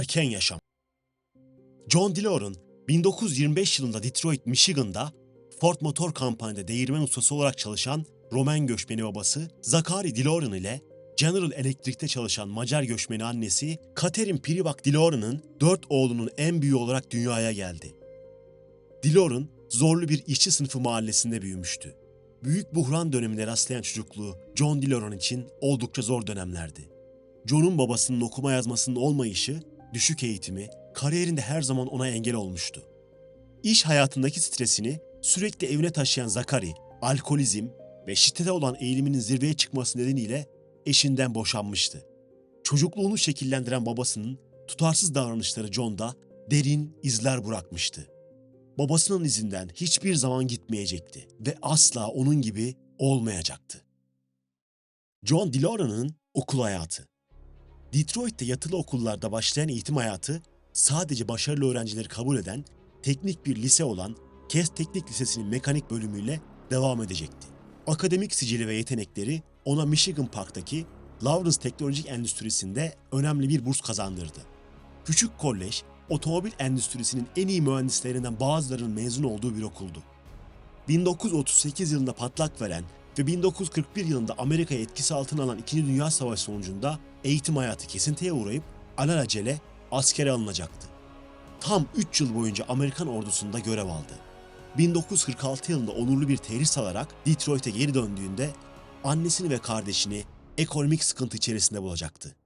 erken yaşam. John DeLorean 1925 yılında Detroit, Michigan'da Ford Motor Company'de değirmen ustası olarak çalışan Roman göçmeni babası Zachary DeLorean ile General Electric'te çalışan Macar göçmeni annesi Catherine Privak DeLorean'ın dört oğlunun en büyüğü olarak dünyaya geldi. DeLorean zorlu bir işçi sınıfı mahallesinde büyümüştü. Büyük buhran dönemine rastlayan çocukluğu John DeLorean için oldukça zor dönemlerdi. John'un babasının okuma yazmasının olmayışı, düşük eğitimi, kariyerinde her zaman ona engel olmuştu. İş hayatındaki stresini sürekli evine taşıyan Zakari, alkolizm ve şiddete olan eğiliminin zirveye çıkması nedeniyle eşinden boşanmıştı. Çocukluğunu şekillendiren babasının tutarsız davranışları John'da derin izler bırakmıştı. Babasının izinden hiçbir zaman gitmeyecekti ve asla onun gibi olmayacaktı. John DeLorean'ın okul hayatı Detroit'te yatılı okullarda başlayan eğitim hayatı sadece başarılı öğrencileri kabul eden teknik bir lise olan Kes Teknik Lisesi'nin mekanik bölümüyle devam edecekti. Akademik sicili ve yetenekleri ona Michigan Park'taki Lawrence Teknolojik Endüstrisi'nde önemli bir burs kazandırdı. Küçük kolej, otomobil endüstrisinin en iyi mühendislerinden bazılarının mezun olduğu bir okuldu. 1938 yılında patlak veren ve 1941 yılında Amerika'ya etkisi altına alan 2. Dünya Savaşı sonucunda eğitim hayatı kesintiye uğrayıp alelacele askere alınacaktı. Tam 3 yıl boyunca Amerikan ordusunda görev aldı. 1946 yılında onurlu bir terhis alarak Detroit'e geri döndüğünde annesini ve kardeşini ekonomik sıkıntı içerisinde bulacaktı.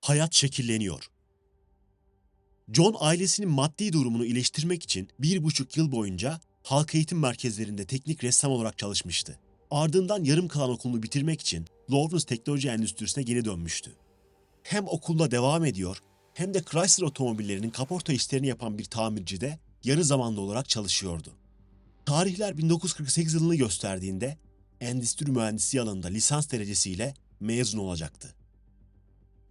Hayat şekilleniyor. John ailesinin maddi durumunu iyileştirmek için bir buçuk yıl boyunca halk eğitim merkezlerinde teknik ressam olarak çalışmıştı. Ardından yarım kalan okulunu bitirmek için Lawrence Teknoloji Endüstrisi'ne geri dönmüştü. Hem okulda devam ediyor hem de Chrysler otomobillerinin kaporta işlerini yapan bir tamircide yarı zamanlı olarak çalışıyordu. Tarihler 1948 yılını gösterdiğinde endüstri mühendisliği alanında lisans derecesiyle mezun olacaktı.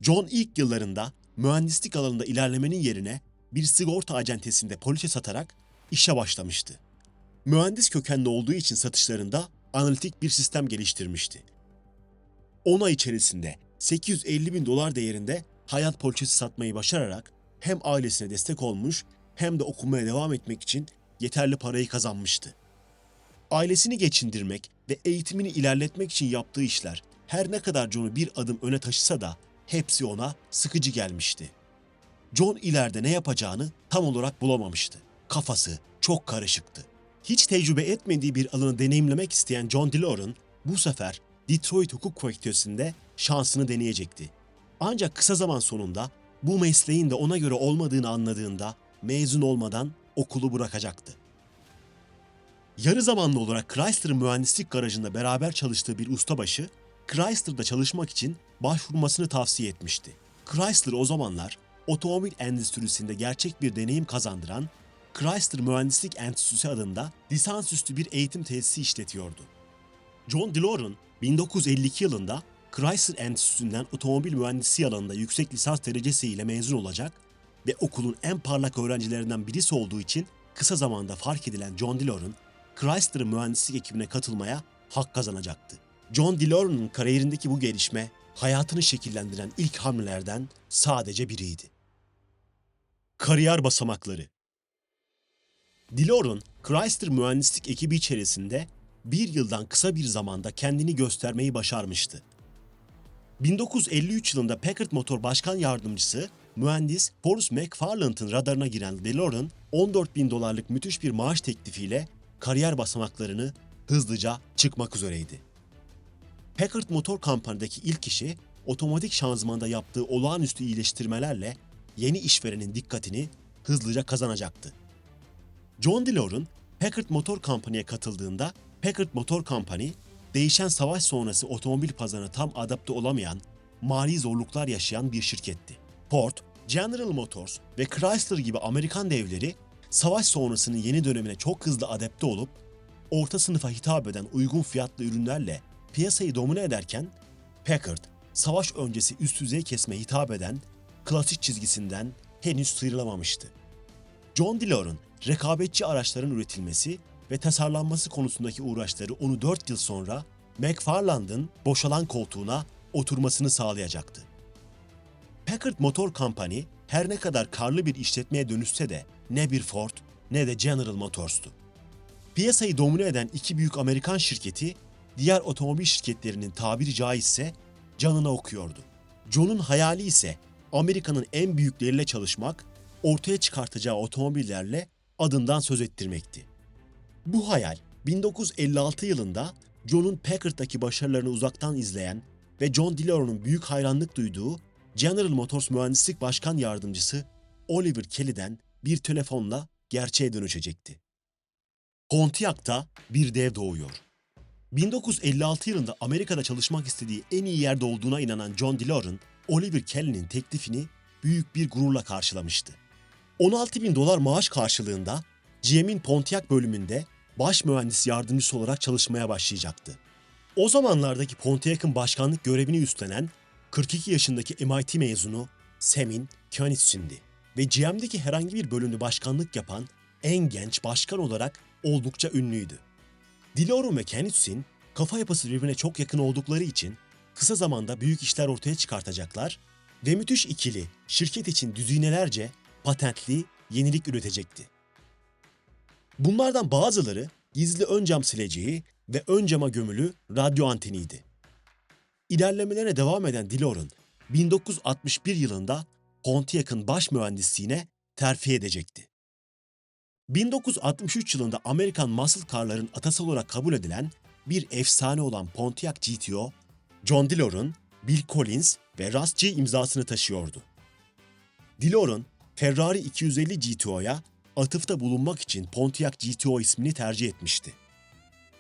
John ilk yıllarında mühendislik alanında ilerlemenin yerine bir sigorta acentesinde poliçe satarak işe başlamıştı. Mühendis kökenli olduğu için satışlarında analitik bir sistem geliştirmişti. 10 ay içerisinde 850 bin dolar değerinde hayat poliçesi satmayı başararak hem ailesine destek olmuş hem de okumaya devam etmek için yeterli parayı kazanmıştı. Ailesini geçindirmek ve eğitimini ilerletmek için yaptığı işler her ne kadar John'u bir adım öne taşısa da hepsi ona sıkıcı gelmişti. John ileride ne yapacağını tam olarak bulamamıştı. Kafası çok karışıktı. Hiç tecrübe etmediği bir alanı deneyimlemek isteyen John DeLorean bu sefer Detroit Hukuk Fakültesi'nde şansını deneyecekti. Ancak kısa zaman sonunda bu mesleğin de ona göre olmadığını anladığında mezun olmadan okulu bırakacaktı. Yarı zamanlı olarak Chrysler mühendislik garajında beraber çalıştığı bir ustabaşı, Chrysler'da çalışmak için başvurmasını tavsiye etmişti. Chrysler o zamanlar otomobil endüstrisinde gerçek bir deneyim kazandıran Chrysler Mühendislik Enstitüsü adında lisansüstü bir eğitim tesisi işletiyordu. John DeLorean 1952 yılında Chrysler Enstitüsü'nden otomobil mühendisliği alanında yüksek lisans derecesiyle mezun olacak ve okulun en parlak öğrencilerinden birisi olduğu için kısa zamanda fark edilen John DeLorean, Chrysler'ın mühendislik ekibine katılmaya hak kazanacaktı. John DeLorean'ın kariyerindeki bu gelişme hayatını şekillendiren ilk hamlelerden sadece biriydi. Kariyer basamakları DeLorean, Chrysler mühendislik ekibi içerisinde bir yıldan kısa bir zamanda kendini göstermeyi başarmıştı. 1953 yılında Packard Motor Başkan Yardımcısı mühendis Forrest McFarland'ın radarına giren DeLorean 14 bin dolarlık müthiş bir maaş teklifiyle kariyer basamaklarını hızlıca çıkmak üzereydi. Packard Motor Company'deki ilk işi otomatik şanzımanda yaptığı olağanüstü iyileştirmelerle yeni işverenin dikkatini hızlıca kazanacaktı. John DeLorean, Packard Motor Company'ye katıldığında Packard Motor Company, değişen savaş sonrası otomobil pazarına tam adapte olamayan, mali zorluklar yaşayan bir şirketti. Ford, General Motors ve Chrysler gibi Amerikan devleri savaş sonrasının yeni dönemine çok hızlı adapte olup orta sınıfa hitap eden uygun fiyatlı ürünlerle piyasayı domine ederken Packard, savaş öncesi üst düzey kesme hitap eden klasik çizgisinden henüz sıyrılamamıştı. John DeLorean, rekabetçi araçların üretilmesi ve tasarlanması konusundaki uğraşları onu 4 yıl sonra McFarland'ın boşalan koltuğuna oturmasını sağlayacaktı. Packard Motor Company her ne kadar karlı bir işletmeye dönüşse de ne bir Ford ne de General Motors'tu. Piyasayı domine eden iki büyük Amerikan şirketi diğer otomobil şirketlerinin tabiri caizse canına okuyordu. John'un hayali ise Amerika'nın en büyükleriyle çalışmak, ortaya çıkartacağı otomobillerle adından söz ettirmekti. Bu hayal 1956 yılında John'un Packard'daki başarılarını uzaktan izleyen ve John DeLore'un büyük hayranlık duyduğu General Motors Mühendislik Başkan Yardımcısı Oliver Kelly'den bir telefonla gerçeğe dönüşecekti. Pontiac'ta bir dev doğuyor. 1956 yılında Amerika'da çalışmak istediği en iyi yerde olduğuna inanan John DeLorean, Oliver Kelly'nin teklifini büyük bir gururla karşılamıştı. 16 bin dolar maaş karşılığında GM'in Pontiac bölümünde baş mühendis yardımcısı olarak çalışmaya başlayacaktı. O zamanlardaki Pontiac'ın başkanlık görevini üstlenen 42 yaşındaki MIT mezunu Semin Königsson'di ve GM'deki herhangi bir bölümde başkanlık yapan en genç başkan olarak oldukça ünlüydü. DeLorean ve Kennison kafa yapısı birbirine çok yakın oldukları için kısa zamanda büyük işler ortaya çıkartacaklar ve müthiş ikili şirket için düzinelerce patentli yenilik üretecekti. Bunlardan bazıları gizli ön cam sileceği ve ön cama gömülü radyo anteniydi. İlerlemelerine devam eden DeLorean, 1961 yılında Pontiac'ın baş mühendisliğine terfi edecekti. 1963 yılında Amerikan muscle car'ların atası olarak kabul edilen bir efsane olan Pontiac GTO, John DeLorean, Bill Collins ve Russ G imzasını taşıyordu. DeLorean, Ferrari 250 GTO'ya atıfta bulunmak için Pontiac GTO ismini tercih etmişti.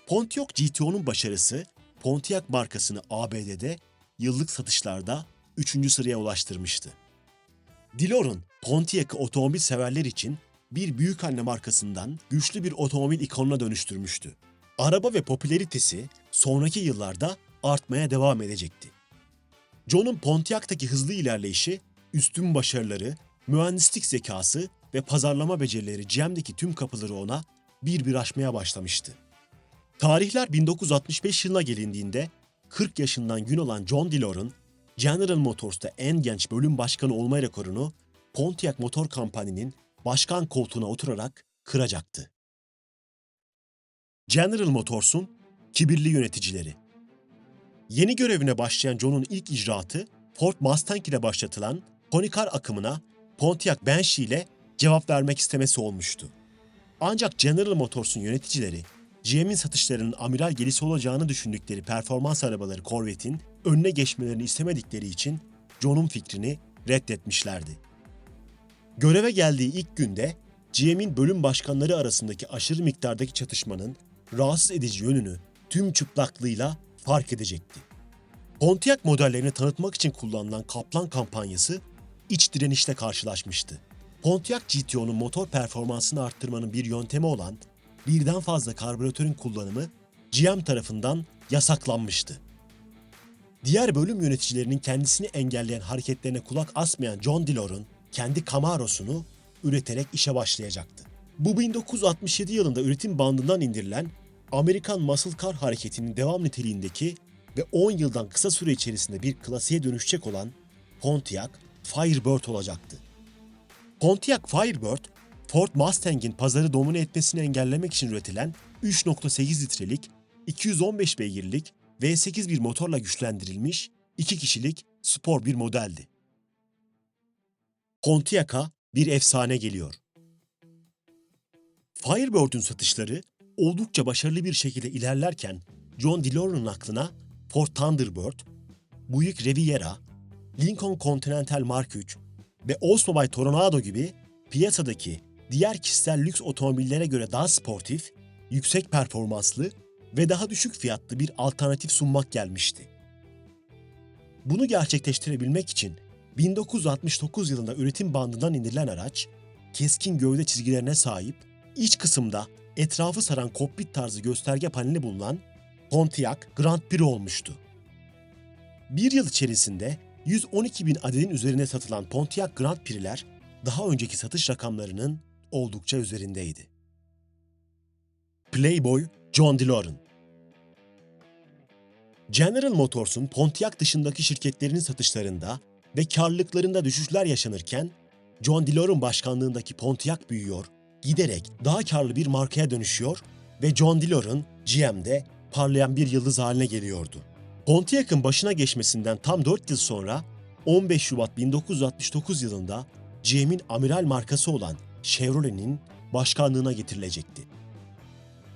Pontiac GTO'nun başarısı Pontiac markasını ABD'de yıllık satışlarda 3. sıraya ulaştırmıştı. DeLorean, Pontiac'ı otomobil severler için bir büyük anne markasından güçlü bir otomobil ikonuna dönüştürmüştü. Araba ve popülaritesi sonraki yıllarda artmaya devam edecekti. John'un Pontiac'taki hızlı ilerleyişi, üstün başarıları, mühendislik zekası ve pazarlama becerileri GM'deki tüm kapıları ona bir bir açmaya başlamıştı. Tarihler 1965 yılına gelindiğinde 40 yaşından gün olan John DeLorean, General Motors'ta en genç bölüm başkanı olma rekorunu Pontiac Motor Company'nin başkan koltuğuna oturarak kıracaktı. General Motors'un kibirli yöneticileri. Yeni görevine başlayan John'un ilk icraatı Ford Mustang ile başlatılan Konikar akımına Pontiac Banshee ile cevap vermek istemesi olmuştu. Ancak General Motors'un yöneticileri GM'in satışlarının amiral gelisi olacağını düşündükleri performans arabaları Corvette'in önüne geçmelerini istemedikleri için John'un fikrini reddetmişlerdi. Göreve geldiği ilk günde GM'in bölüm başkanları arasındaki aşırı miktardaki çatışmanın rahatsız edici yönünü tüm çıplaklığıyla fark edecekti. Pontiac modellerini tanıtmak için kullanılan Kaplan kampanyası iç direnişle karşılaşmıştı. Pontiac GTO'nun motor performansını arttırmanın bir yöntemi olan birden fazla karbüratörün kullanımı GM tarafından yasaklanmıştı. Diğer bölüm yöneticilerinin kendisini engelleyen hareketlerine kulak asmayan John DeLorean kendi Camaro'sunu üreterek işe başlayacaktı. Bu 1967 yılında üretim bandından indirilen Amerikan Muscle Car hareketinin devam niteliğindeki ve 10 yıldan kısa süre içerisinde bir klasiğe dönüşecek olan Pontiac Firebird olacaktı. Pontiac Firebird, Ford Mustang'in pazarı domine etmesini engellemek için üretilen 3.8 litrelik 215 beygirlik V8 bir motorla güçlendirilmiş 2 kişilik spor bir modeldi. Pontiac'a bir efsane geliyor. Firebird'ün satışları oldukça başarılı bir şekilde ilerlerken John DeLorean'ın aklına Ford Thunderbird, Buick Riviera, Lincoln Continental Mark III ve Oldsmobile Tornado gibi piyasadaki diğer kişisel lüks otomobillere göre daha sportif, yüksek performanslı ve daha düşük fiyatlı bir alternatif sunmak gelmişti. Bunu gerçekleştirebilmek için 1969 yılında üretim bandından indirilen araç, keskin gövde çizgilerine sahip, iç kısımda etrafı saran kokpit tarzı gösterge paneli bulunan Pontiac Grand Prix olmuştu. Bir yıl içerisinde 112 bin adetin üzerine satılan Pontiac Grand Prix'ler daha önceki satış rakamlarının oldukça üzerindeydi. Playboy John DeLorean General Motors'un Pontiac dışındaki şirketlerinin satışlarında ve karlılıklarında düşüşler yaşanırken John Dillor'un başkanlığındaki Pontiac büyüyor, giderek daha karlı bir markaya dönüşüyor ve John Dillor'un GM'de parlayan bir yıldız haline geliyordu. Pontiac'ın başına geçmesinden tam 4 yıl sonra 15 Şubat 1969 yılında GM'in amiral markası olan Chevrolet'in başkanlığına getirilecekti.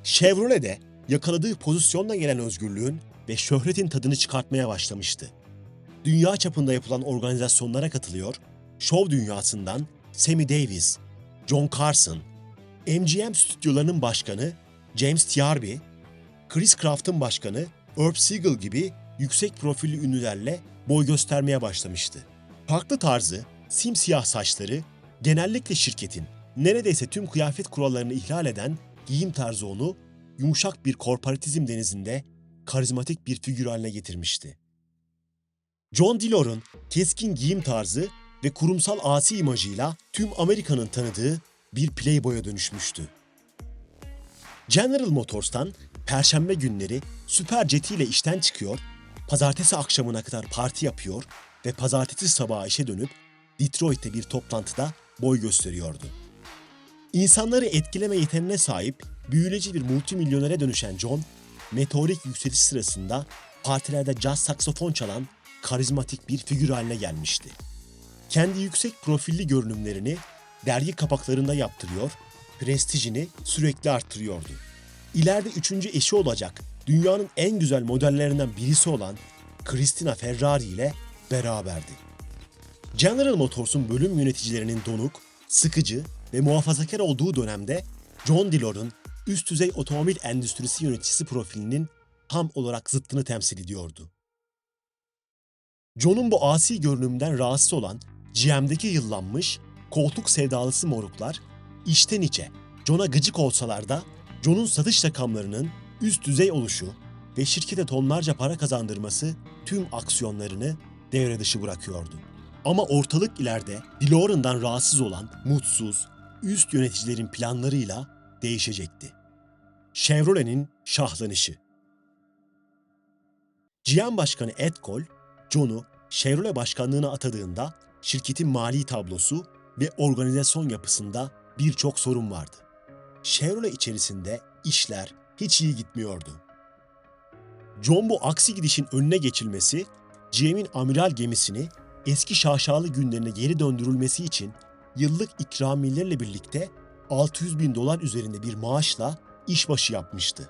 Chevrolet de yakaladığı pozisyonla gelen özgürlüğün ve şöhretin tadını çıkartmaya başlamıştı. Dünya çapında yapılan organizasyonlara katılıyor, şov dünyasından Sammy Davis, John Carson, MGM stüdyolarının başkanı James Tiarby, Chris Craft'ın başkanı Herb Siegel gibi yüksek profilli ünlülerle boy göstermeye başlamıştı. Farklı tarzı, simsiyah saçları, genellikle şirketin neredeyse tüm kıyafet kurallarını ihlal eden giyim tarzı onu yumuşak bir korporatizm denizinde karizmatik bir figür haline getirmişti. John Dillor'un keskin giyim tarzı ve kurumsal asi imajıyla tüm Amerika'nın tanıdığı bir playboy'a dönüşmüştü. General Motors'tan perşembe günleri süper jetiyle işten çıkıyor, pazartesi akşamına kadar parti yapıyor ve pazartesi sabahı işe dönüp Detroit'te bir toplantıda boy gösteriyordu. İnsanları etkileme yeteneğine sahip büyüleyici bir multimilyonere dönüşen John, meteorik yükseliş sırasında partilerde caz saksofon çalan karizmatik bir figür haline gelmişti. Kendi yüksek profilli görünümlerini dergi kapaklarında yaptırıyor, prestijini sürekli arttırıyordu. İleride üçüncü eşi olacak dünyanın en güzel modellerinden birisi olan Christina Ferrari ile beraberdi. General Motors'un bölüm yöneticilerinin donuk, sıkıcı ve muhafazakar olduğu dönemde John Dillor'un üst düzey otomobil endüstrisi yöneticisi profilinin tam olarak zıttını temsil ediyordu. John'un bu asi görünümden rahatsız olan GM'deki yıllanmış, koltuk sevdalısı moruklar içten içe John'a gıcık olsalar da John'un satış rakamlarının üst düzey oluşu ve şirkete tonlarca para kazandırması tüm aksiyonlarını devre dışı bırakıyordu. Ama ortalık ileride DeLorean'dan rahatsız olan mutsuz, üst yöneticilerin planlarıyla değişecekti. Chevrolet'in şahlanışı GM Başkanı Ed Cole, John'u Chevrolet başkanlığına atadığında şirketin mali tablosu ve organizasyon yapısında birçok sorun vardı. Chevrolet içerisinde işler hiç iyi gitmiyordu. John bu aksi gidişin önüne geçilmesi, GM'in amiral gemisini eski şaşalı günlerine geri döndürülmesi için yıllık ikramiyelerle birlikte 600 bin dolar üzerinde bir maaşla işbaşı yapmıştı.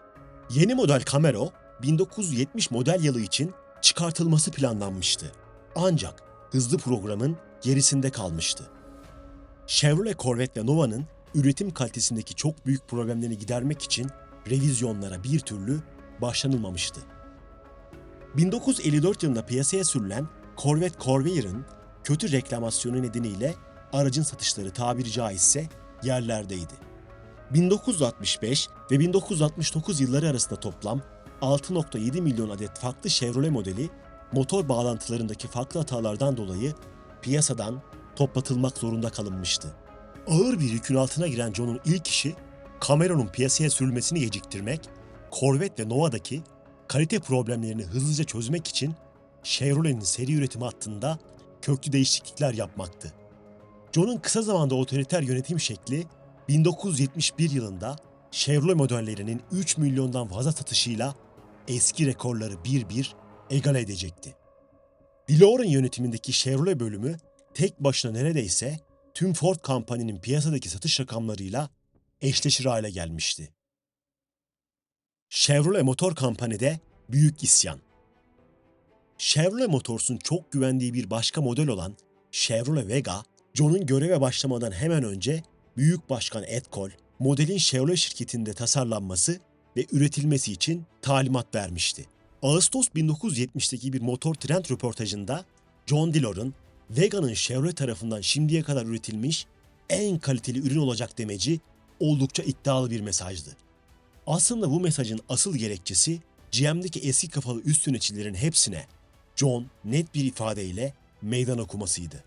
Yeni model Camaro 1970 model yılı için çıkartılması planlanmıştı. Ancak hızlı programın gerisinde kalmıştı. Chevrolet Corvette ve Nova'nın üretim kalitesindeki çok büyük problemlerini gidermek için revizyonlara bir türlü başlanılmamıştı. 1954 yılında piyasaya sürülen Corvette Corvair'ın kötü reklamasyonu nedeniyle aracın satışları tabiri caizse yerlerdeydi. 1965 ve 1969 yılları arasında toplam 6.7 milyon adet farklı Chevrolet modeli motor bağlantılarındaki farklı hatalardan dolayı piyasadan toplatılmak zorunda kalınmıştı. Ağır bir yükün altına giren John'un ilk işi Camaro'nun piyasaya sürülmesini geciktirmek, Corvette ve Nova'daki kalite problemlerini hızlıca çözmek için Chevrolet'in seri üretim hattında köklü değişiklikler yapmaktı. John'un kısa zamanda otoriter yönetim şekli 1971 yılında Chevrolet modellerinin 3 milyondan fazla satışıyla eski rekorları bir bir egale edecekti. DeLorean yönetimindeki Chevrolet bölümü tek başına neredeyse tüm Ford Company'nin piyasadaki satış rakamlarıyla eşleşir hale gelmişti. Chevrolet Motor Company'de büyük isyan. Chevrolet Motors'un çok güvendiği bir başka model olan Chevrolet Vega, John'un göreve başlamadan hemen önce Büyük Başkan Ed Cole, modelin Chevrolet şirketinde tasarlanması ve üretilmesi için talimat vermişti. Ağustos 1970'teki bir motor trend röportajında John Dillor'un Vega'nın Chevrolet tarafından şimdiye kadar üretilmiş en kaliteli ürün olacak demeci oldukça iddialı bir mesajdı. Aslında bu mesajın asıl gerekçesi GM'deki eski kafalı üst yöneticilerin hepsine John net bir ifadeyle meydan okumasıydı.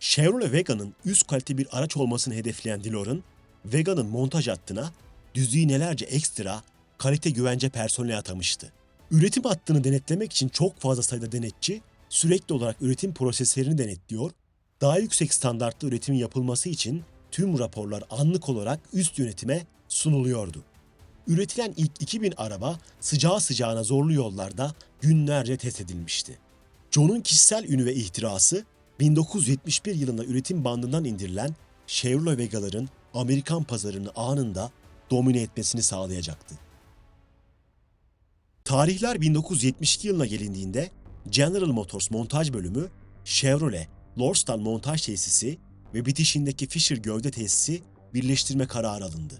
Chevrolet Vega'nın üst kalite bir araç olmasını hedefleyen Dillor'un Vega'nın montaj hattına düzinelerce ekstra kalite güvence personeli atamıştı. Üretim hattını denetlemek için çok fazla sayıda denetçi sürekli olarak üretim proseslerini denetliyor, daha yüksek standartlı üretimin yapılması için tüm raporlar anlık olarak üst yönetime sunuluyordu. Üretilen ilk 2000 araba sıcağı sıcağına zorlu yollarda günlerce test edilmişti. John'un kişisel ünü ve ihtirası 1971 yılında üretim bandından indirilen Chevrolet Vega'ların Amerikan pazarını anında domine etmesini sağlayacaktı. Tarihler 1972 yılına gelindiğinde General Motors montaj bölümü, Chevrolet, Lordstown montaj tesisi ve bitişindeki Fisher gövde tesisi birleştirme kararı alındı.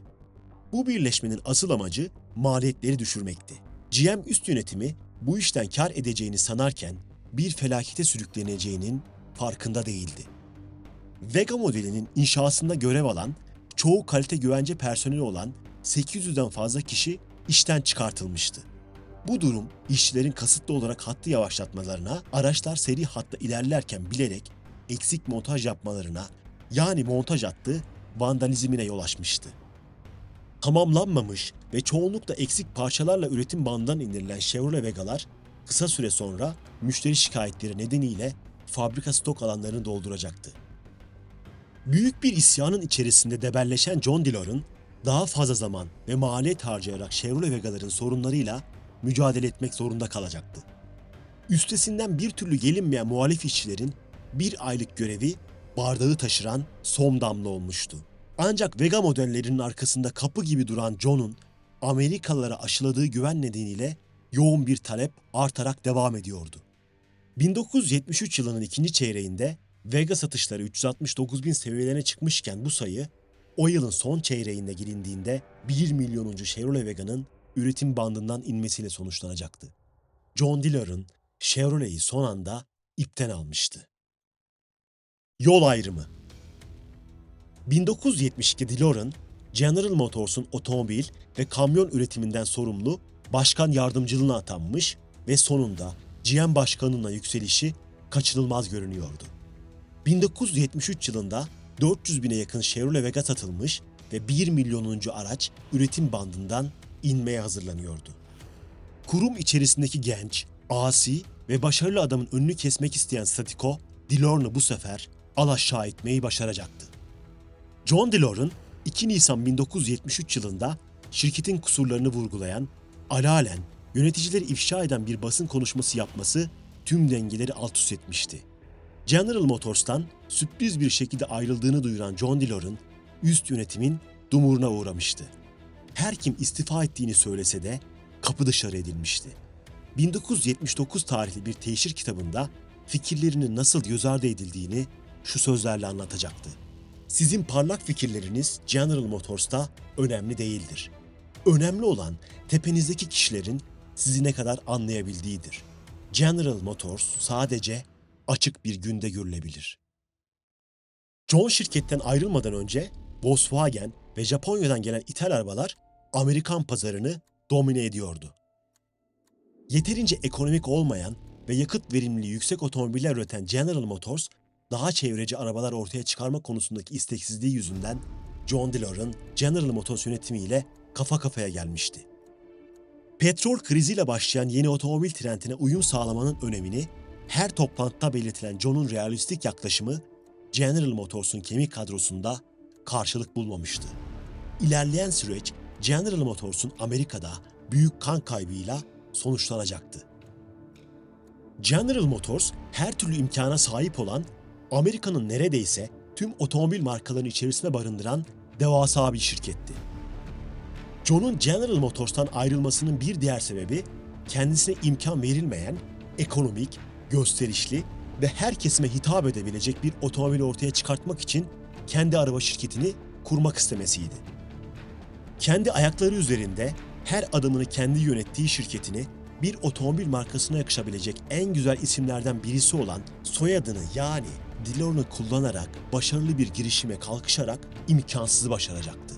Bu birleşmenin asıl amacı maliyetleri düşürmekti. GM üst yönetimi bu işten kar edeceğini sanarken bir felakete sürükleneceğinin farkında değildi. Vega modelinin inşasında görev alan, çoğu kalite güvence personeli olan 800'den fazla kişi işten çıkartılmıştı. Bu durum işçilerin kasıtlı olarak hattı yavaşlatmalarına, araçlar seri hatta ilerlerken bilerek eksik montaj yapmalarına, yani montaj hattı vandalizmine yol açmıştı. Tamamlanmamış ve çoğunlukla eksik parçalarla üretim bandından indirilen Chevrolet Vega'lar kısa süre sonra müşteri şikayetleri nedeniyle fabrika stok alanlarını dolduracaktı. Büyük bir isyanın içerisinde debelleşen John Dillon'un daha fazla zaman ve maliyet harcayarak Chevrolet Vega'ların sorunlarıyla mücadele etmek zorunda kalacaktı. Üstesinden bir türlü gelinmeyen muhalif işçilerin bir aylık görevi bardağı taşıran son damla olmuştu. Ancak Vega modellerinin arkasında kapı gibi duran John'un Amerikalılara aşıladığı güven nedeniyle yoğun bir talep artarak devam ediyordu. 1973 yılının ikinci çeyreğinde Vega satışları 369 bin seviyelerine çıkmışken bu sayı o yılın son çeyreğinde gelindiğinde 1 milyonuncu Chevrolet Vega'nın üretim bandından inmesiyle sonuçlanacaktı. John Diller'ın Chevrolet'i son anda ipten almıştı. Yol ayrımı 1972 DeLorean, General Motors'un otomobil ve kamyon üretiminden sorumlu başkan yardımcılığına atanmış ve sonunda GM başkanına yükselişi kaçınılmaz görünüyordu. 1973 yılında 400 bine yakın Chevrolet Vega satılmış ve 1 milyonuncu araç üretim bandından inmeye hazırlanıyordu. Kurum içerisindeki genç, asi ve başarılı adamın önünü kesmek isteyen Statiko, DeLorean'ı bu sefer alaşağı etmeyi başaracaktı. John DeLorean 2 Nisan 1973 yılında şirketin kusurlarını vurgulayan, alalen yöneticileri ifşa eden bir basın konuşması yapması tüm dengeleri alt üst etmişti. General Motors'tan sürpriz bir şekilde ayrıldığını duyuran John DeLorean, üst yönetimin dumuruna uğramıştı. Her kim istifa ettiğini söylese de kapı dışarı edilmişti. 1979 tarihli bir teşhir kitabında fikirlerinin nasıl göz ardı edildiğini şu sözlerle anlatacaktı. Sizin parlak fikirleriniz General Motors'ta önemli değildir. Önemli olan tepenizdeki kişilerin sizi ne kadar anlayabildiğidir. General Motors sadece açık bir günde görülebilir. John şirketten ayrılmadan önce Volkswagen ve Japonya'dan gelen ithal arabalar Amerikan pazarını domine ediyordu. Yeterince ekonomik olmayan ve yakıt verimliliği yüksek otomobiller üreten General Motors, daha çevreci arabalar ortaya çıkarma konusundaki isteksizliği yüzünden John DeLorean General Motors yönetimiyle kafa kafaya gelmişti. Petrol kriziyle başlayan yeni otomobil trendine uyum sağlamanın önemini her toplantıda belirtilen John'un realistik yaklaşımı General Motors'un kemik kadrosunda karşılık bulmamıştı. İlerleyen süreç General Motors'un Amerika'da büyük kan kaybıyla sonuçlanacaktı. General Motors her türlü imkana sahip olan Amerika'nın neredeyse tüm otomobil markalarını içerisine barındıran devasa bir şirketti. John'un General Motors'tan ayrılmasının bir diğer sebebi kendisine imkan verilmeyen ekonomik, gösterişli ve her kesime hitap edebilecek bir otomobil ortaya çıkartmak için kendi araba şirketini kurmak istemesiydi. Kendi ayakları üzerinde her adımını kendi yönettiği şirketini bir otomobil markasına yakışabilecek en güzel isimlerden birisi olan soyadını yani DeLorean'ı kullanarak başarılı bir girişime kalkışarak imkansızı başaracaktı.